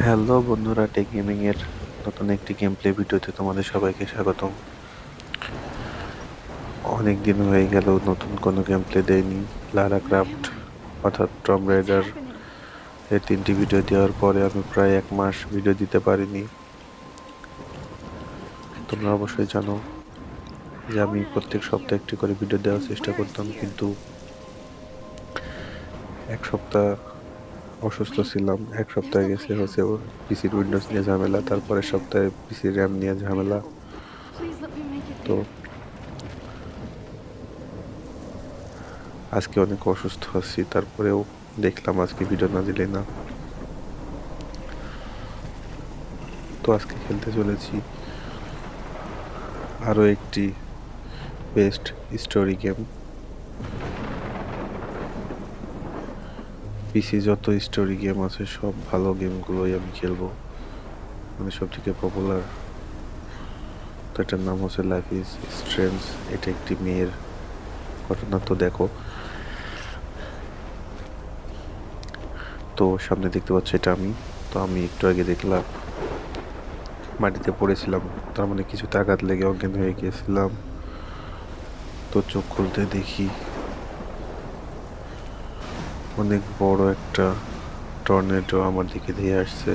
Hello বন্ধুরা take gaming এর নতুন একটি গেম প্লে ভিডিওতে তোমাদের সবাইকে স্বাগতম। অনেক দিন হয়ে গেল, নতুন কোনো গেম প্লে দেয়নি। লারা ক্রাফট অর্থাৎ টম রাইডার এর তিনটি ভিডিও দেওয়ার পরে আমি প্রায় এক মাস ভিডিও দিতে পারিনি। তোমরা অবশ্যই জানো যে আমি প্রত্যেক সপ্তাহে একটি করে ভিডিও দেওয়ার চেষ্টা করতাম, কিন্তু এক সপ্তাহ অসুস্থ ছিলাম। এক সপ্তাহে গেছে হচ্ছে পিসির উইন্ডোজ নিয়ে ঝামেলা, তারপরের সপ্তাহে পিসির র্যাম নিয়ে ঝামেলা। তো আজকে অনেক অসুস্থ আছি, তারপরেও দেখলাম আজকে ভিডিও না দিলে না। তো আজকে খেলতে চলেছি আরও একটি বেস্ট স্টোরি গেম পিসি যত স্টোরি গেম আছে, সব ভালো গেমগুলোই আমি খেলব। মানে সব থেকে পপুলার তো এটার নাম হচ্ছে লাইফ ইজ স্ট্রেন্স এটা একটি মেয়ের ঘটনা তো দেখো। তো সামনে দেখতে পাচ্ছ এটা আমি। তো আমি একটু আগে দেখলাম, মাটিতে পড়েছিলাম। তার মানে কিছু আঘাত লেগে অজ্ঞান হয়ে গিয়েছিলাম তো চোখ খুলতে দেখি অনেক বড় একটা টর্নেডো আমার দিকে ধেয়ে আসছে।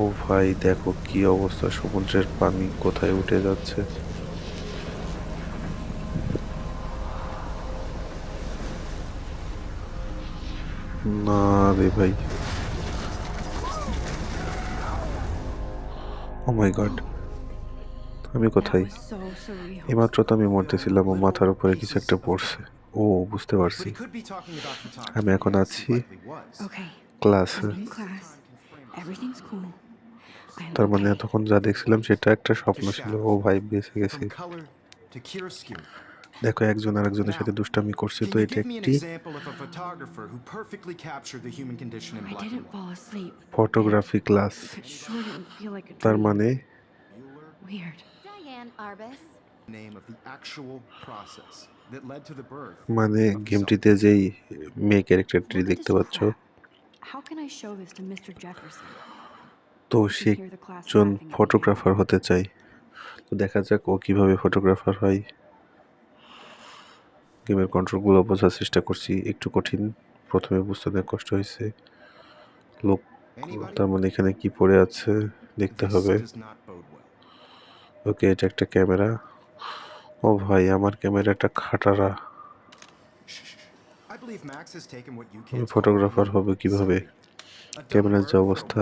ও ভাই দেখো কি অবস্থা সমুদ্রের পানি কোথায় উঠে যাচ্ছে। না রে ভাই। ও মাই গড আমি কোথায়? এইমাত্র তো আমি মরতেছিলাম ও মাথার উপরে কিছু একটা পড়ছে। ও, বুঝতে পারছি। আমি এখন আছি ক্লাসে তার মানে এতক্ষণ যা দেখছিলাম সেটা একটা স্বপ্ন ছিল। ও ভাই বেঁচে গেছে। দেখো, একজন আর একজনের সাথে দুষ্টামি করছে। তো এটা একটি ফটোগ্রাফি ক্লাস তার মানে Weird. Diane Arbus. Name of the actual process that led to the birth. মানে গেমটিতে যেই মেয়ে ক্যারেক্টারটি দেখতে পাচ্ছ. How can I show this to Mr. Jefferson? তো সে hear the class একজন. ফটোগ্রাফার হতে চাই তো দেখা যাক ও কীভাবে ফটোগ্রাফার হয় গেমের কন্ট্রোলগুলো বোঝার চেষ্টা করছি একটু কঠিন প্রথমে বুঝতে অনেক কষ্ট হয়েছে লোক তার মানে এখানে কি পড়ে আছে দেখতে হবে ওকে এটা একটা ক্যামেরা ও ভাই আমার ক্যামেরাটা খাটারা আমি ফটোগ্রাফার হবে কীভাবে ক্যামেরার যে অবস্থা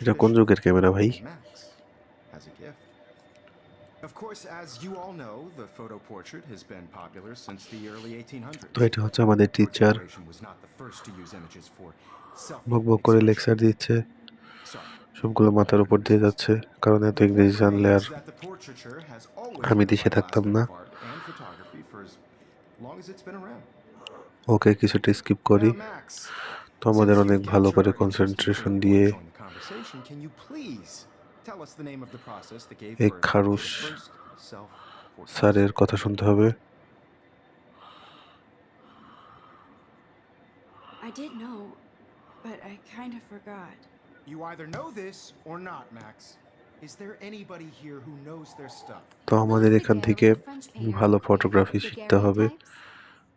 এটা কোন যুগের ক্যামেরা ভাই Max has a gift. Of course, as you all know, the photo portrait has been popular since the early 1800s. তো এটা হচ্ছে আমাদের টিচার বক বক করে. লেকচার দিচ্ছে. সবগুলো মাথার উপর দিয়ে যাচ্ছে কারণ এত ইংরেজি জানলে আর আমি দেশে থাকতাম না। ওকে কিছুটা স্কিপ করি। তো আমাদের অনেক ভালো করে কনসেন্ট্রেশন দিয়ে এই খারুস স্যারের কথা শুনতে হবে। I did know, but I kind of forgot. You either know this or not, Max. Is there anybody here who knows their stuff? তো আমাদের এখান থেকে ভালো ফটোগ্রাফি শিখতে হবে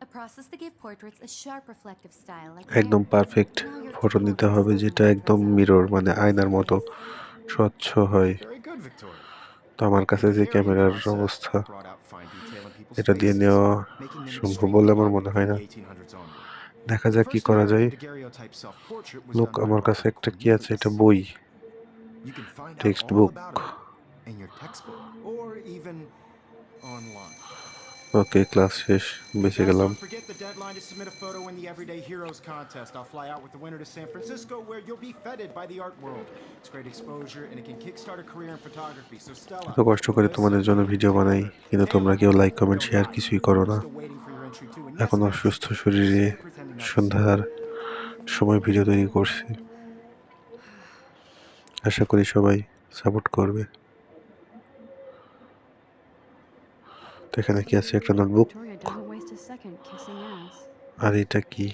A process that gave portraits a sharp reflective style like একদম. Perfect photo নিতে হবে যেটা একদম মিরর মানে আয়নার মতো স্বচ্ছ হয়. তো আমার কাছে যে ক্যামেরার অবস্থা এটা দিয়ে নেওয়া সম্ভব বলে আমার মনে হয় না the 1800s onward. দেখা যাক কি করা যায় লোক আমার কাছে একটা কি আছে এটা বই even online. ওকে ক্লাস শেষ বেঁচে গেলাম এত কষ্ট করে তোমাদের জন্য ভিডিও বানাই কিন্তু তোমরা কেউ লাইক কমেন্ট শেয়ার কিছুই করো না এখন অসুস্থ শরীরে সন্ধ্যার সময় ভিডিও তৈরি করছি। আশা করি সবাই সাপোর্ট করবে। তো এখানে কি আছে? একটা নোটবুক আর এটা কি?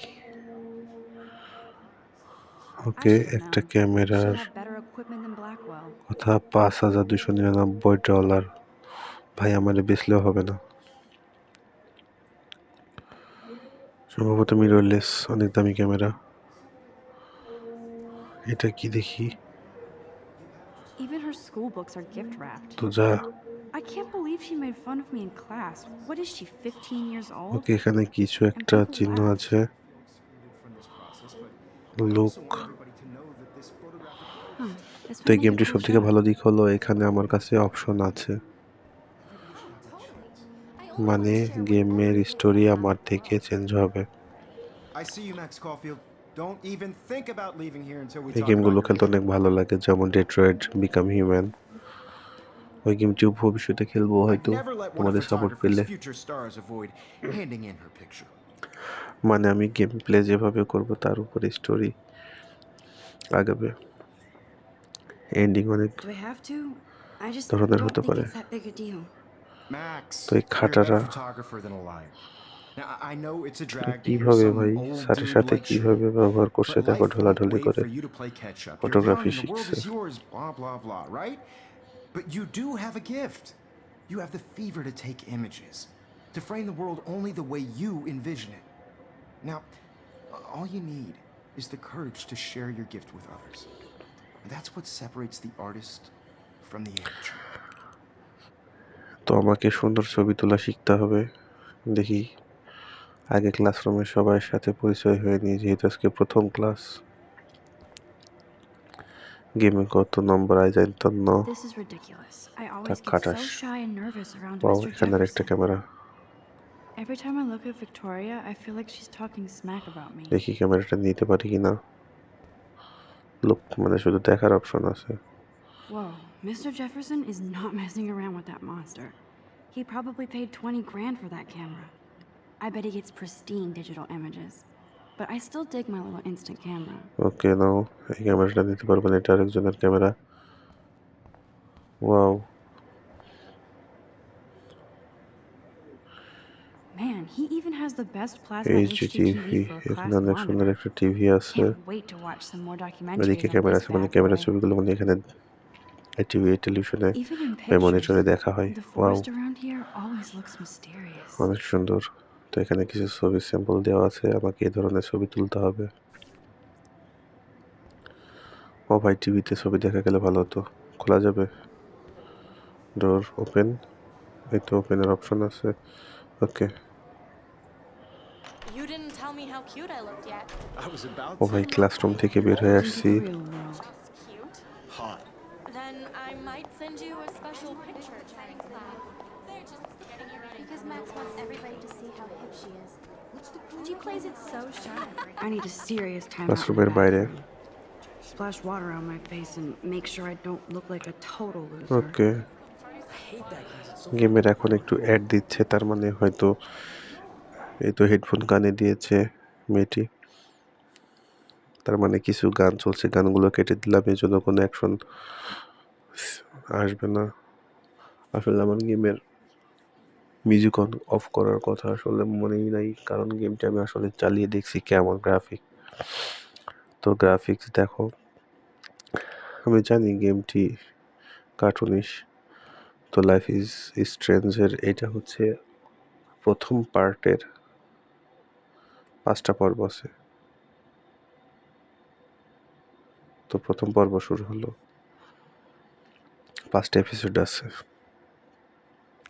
ওকে একটা ক্যামেরার কথা পাঁচ হাজার দুশো নিরানব্বই ডলার ভাই আমার বেচলেও হবে না। সম্ভবত মিররলেস অনেক দামি ক্যামেরা। এটা কি দেখি? তো যা। I can't believe এখানে কিছু একটা চিহ্ন আছে। লুক তো এই গেমটি সবথেকে ভালো দিক হলো এখানে আমার কাছে অপশন আছে। মানে গেমের স্টোরি আমার থেকে চেঞ্জ হবে। এই গেমগুলো খেলতে অনেক ভালো লাগে যেমন ডেট্রয়েড বিকাম হিউম্যান ওই গেমটি ভবিষ্যতে খেলব হয়তো আমাদের সাপোর্ট পেলে। মানে আমি গেম প্লে যেভাবে করব তার উপরে স্টোরি আগাবে এন্ডিং অনেক ধরনের হতে পারে। it's that big a deal. Max, তো এই you're a খাটারা better photographer than a liar. Now, I- I know it's a drag to hear কিভাবে some ভাই old সাথে dude সাথে like you, কিভাবে ব্যবহার করছে but দেখো life won't ঢোলাঢুলি wait করে for you to play catch up. You're Photography young, the world শিখছে। is yours, blah blah blah, right? But you do have a gift. You have the fever to take images, to frame the world only the way you envision it. Now, all you need is the courage to share your gift with others. And that's what separates the artist from the amateur. তো আমাকে সুন্দর ছবি তোলা শিখতে হবে। দেখি আগে ক্লাসরুমে সবার সাথে পরিচয় হয়ে হয়নি যেহেতু আজকে প্রথম ক্লাস। গেমে কত নম্বর আই জানতাম না। Nervous around পাও এখানে একটা camera. Every time I look at Victoria, I feel like she's talking smack about me. দেখি ক্যামেরাটা নিতে পারি কিনা। লোক মানে শুধু দেখার অপশন আছে। Whoa, Mr. Jefferson is not messing around with that monster. He probably paid 20 grand for that camera. I bet he gets pristine digital images. But I still dig my little instant camera. ওকে নাও এই ক্যামেরাটা নিতে পারবো না এটা আরেকজনের camera wow Man, he even has the best plasma H HD TV TV for a এখানে class অনেক সুন্দর monitor. একটা টিভি আছে Can't wait to watch some more documentaries এদিকে on ক্যামেরা this আছে মানে bad ক্যামেরা boy. ছবিগুলো মানে এখানে এই TV টেলিভিশনে মনিটরে দেখা হয়। ওয়াও. অনেক সুন্দর। তো এখানে কিছু ছবি স্যাম্পল দেওয়া আছে আমাকে এই ধরনের ছবি তুলতে হবে। ও ভাই টিভিতে ছবি দেখা গেলে ভালো হতো। খোলা যাবে। ডোর ওপেন এই তো ওপেনের অপশন আছে। ওকে ও ভাই ক্লাসরুম থেকে বের হয়ে আসছি। I might send you a special picture during class. They're just getting you ready. Because Max wants everybody to see how hip she is. She plays it so sharp. I need a serious time out in the ক্লাসরুমের বাইরে bathroom. Splash water on my face and make sure I don't look like a total loser. ওকে গেমের এখন একটু add দিচ্ছে তার মানে হয়তো এই তো হেডফোন কানে দিয়েছে মেয়েটি তার মানে কিছু গান চলছে গানগুলো কেটে দিলাম এই জন্য কোনো অ্যাকশন আসবে না। আসলে আমার গেমের মিউজিক অন অফ করার কথা আসলে মনেই নাই, কারণ গেমটা আমি আসলে চালিয়ে দেখছি কেমন গ্রাফিক তো গ্রাফিক্স দেখো, আমি জানি গেমটি কার্টুনিশ তো লাইফ ইজ স্ট্রেঞ্জের এটা হচ্ছে প্রথম পার্টের পাঁচটা পর্ব আছে। তো প্রথম পর্ব শুরু হলো। পাঁচটা এপিসোড আছে।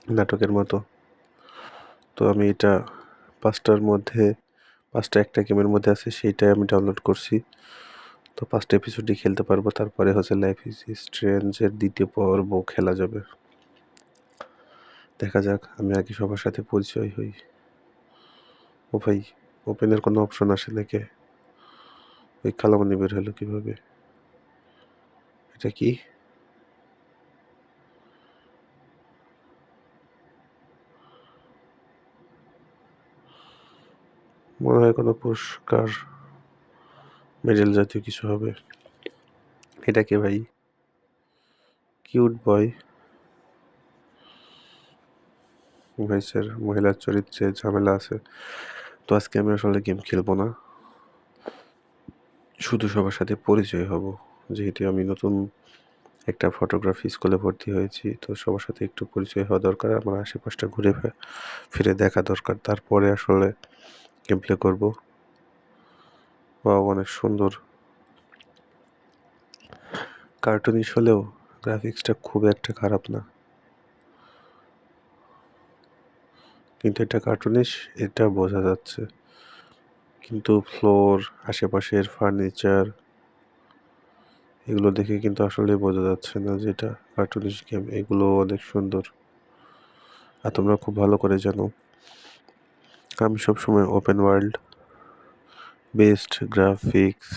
নাটকের মতো। তো আমি এটা পাঁচটার মধ্যে, পাঁচটা একটা গেমের মধ্যে আছে, সেইটাই আমি ডাউনলোড করছি। তো পাঁচটা এপিসোডই খেলতে পারব, তারপরে হচ্ছে লাইফ ইজ স্ট্রেঞ্জের দ্বিতীয় পর্ব খেলা যাবে। দেখা যাক, আমি আগে সবার সাথে পরিচয় হই। ও ভাই ওপেনের কোনো অপশন আসে নাকি? ওই কালামনি বের হলো কীভাবে? এটা কি? মনে হয় কোনো পুরস্কার মেডেল জাতীয় কিছু হবে। এটা কে ভাই? কিউট বয় ভাই স্যার মহিলার চরিত্রে ঝামেলা আছে। তো আজকে আমি আসলে গেম খেলব না। শুধু সবার সাথে পরিচয় হব। যেহেতু আমি নতুন একটা ফটোগ্রাফি স্কুলে ভর্তি হয়েছি, তো সবার সাথে একটু পরিচয় হওয়া দরকার। আমার আশেপাশটা ঘুরে ফিরে দেখা দরকার। তারপরে আসলে গেম প্লে করব। বা অনেক সুন্দর। কার্টুনিশ হলেও গ্রাফিক্সটা খুব একটা খারাপ না। কিন্তু এটা কার্টুনিশ এটা বোঝা যাচ্ছে। কিন্তু ফ্লোর আশেপাশের ফার্নিচার এগুলো দেখে কিন্তু আসলে বোঝা যাচ্ছে না যে এটা কার্টুনিশ গেম এগুলো অনেক সুন্দর। আর তোমরা খুব ভালো করে জানো। আমি সবসময় ওপেন ওয়ার্ল্ড বেস্ট গ্রাফিক্স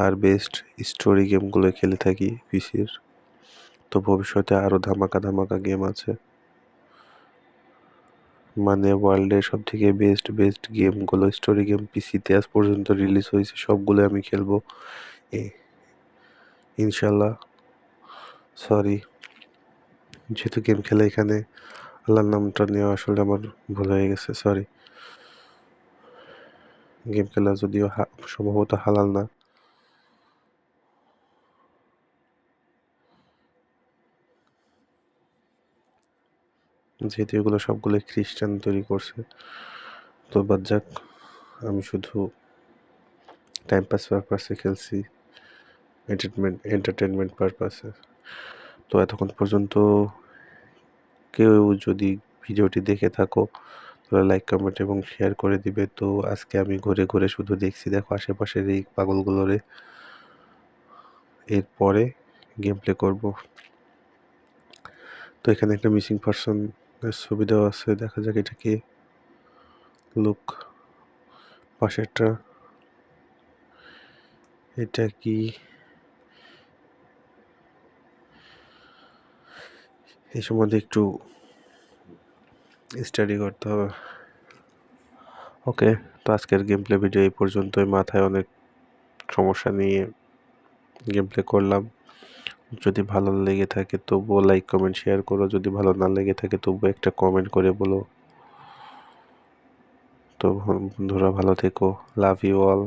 আর বেস্ট স্টোরি গেমগুলো খেলে থাকি পিসির। তো ভবিষ্যতে আরও ধামাকা ধামাকা গেম আছে। মানে ওয়ার্ল্ডের সব থেকে বেস্ট বেস্ট গেমগুলো স্টোরি গেম পিসিতে আজ পর্যন্ত রিলিজ হয়েছে সবগুলো আমি খেলব। ইনশাল্লাহ। সরি যেহেতু গেম খেলা এখানে আল্লাহর নামটা নেওয়া আসলে আমার ভুল হয়ে গেছে সরি গেম খেলা যদিও সম্ভবত হালাল না। যেহেতু এগুলো সবগুলো খ্রিস্টান তৈরি করছে, তো বাদ যাক, আমি শুধু টাইম পাস পারপাসে খেলছি এন্টারটেনমেন্ট এন্টারটেনমেন্ট পারপাসে তো এতক্ষণ পর্যন্ত কেউ যদি ভিডিওটি দেখে থাকো, তাহলে লাইক কমেন্ট এবং শেয়ার করে দিবে। তো আজকে আমি ঘুরে ঘুরে শুধু দেখছি, দেখো আশেপাশের এই পাগলগুলোরে। এরপরে গেম প্লে করব। তো এখানে একটা মিসিং পারসন ছবি দেওয়া আছে, দেখা যাক এটা কে। লুক পাশেরটা। এটা কি? এই সম্বন্ধে একটু স্টাডি করতে হবে। ওকে তো আজকের গেম প্লে ভিডিও এই পর্যন্তই। মাথায় অনেক সমস্যা নিয়ে গেম প্লে করলাম। যদি ভালো লেগে থাকে তবুও লাইক কমেন্ট শেয়ার করো। যদি ভালো না লেগে থাকে তবুও একটা কমেন্ট করে বলো। তো বন্ধুরা ভালো থেকো। Love you all